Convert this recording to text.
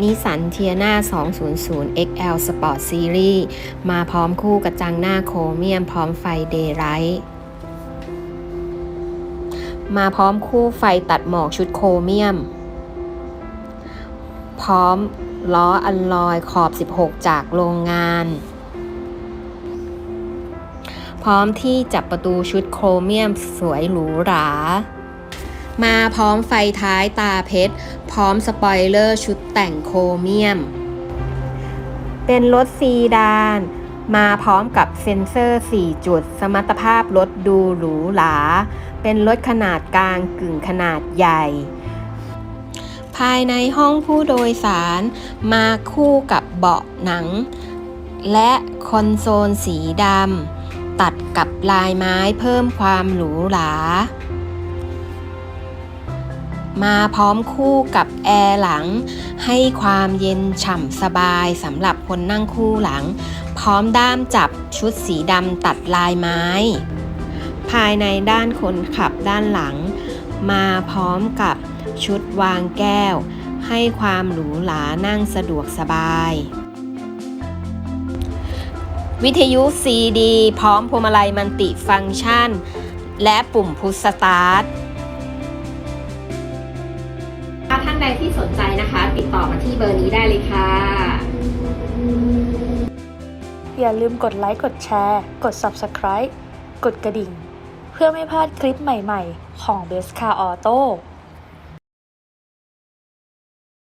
นิสันเทียนา200 XL Sport Series มาพร้อมคู่กระจังหน้าโครเมียมพร้อมไฟเดย์ไ i ท์มาพร้อมคู่ไฟตัดหมอกชุดโครเมียม พร้อมล้ออัลลอยขอบ 16 จากโรงงาน พร้อมที่จับประตูชุดโครเมียมสวยหรูหรา มาพร้อมไฟท้ายตาเพชร พร้อมสปอยเลอร์ชุดแต่งโครเมียม เป็นรถซีดาน มาพร้อมกับเซ็นเซอร์ 4 จุด สมรรถภาพรถดูหรูหรา เป็นรถขนาดกลางกึ่งขนาดใหญ่ ภายในห้องผู้โดยสารมาคู่กับเบาะหนัง และคอนโซลสีดำตัดกับลายไม้เพิ่มความหรูหรา มาพร้อมคู่กับแอร์หลัง ให้ความเย็นฉ่ำสบายสำหรับคนนั่งคู่หลัง พร้อมด้ามจับชุดสีดำตัดลายไม้ ภายในด้านคนขับด้านหลัง มาพร้อมกับชุดวางแก้ว ให้ความหรูหรานั่งสะดวกสบาย วิทยุ CD พร้อมพวงมาลัยมันติฟังก์ชัน และปุ่มพุชสตาร์ท ถ้าท่านใดที่สนใจนะคะ ติดต่อมาที่เบอร์นี้ได้เลยค่ะ อย่าลืมกดไลค์กดแชร์ กด Subscribe กดกระดิ่ง เพื่อไม่พลาดคลิปใหม่ๆ ของ Best Car Auto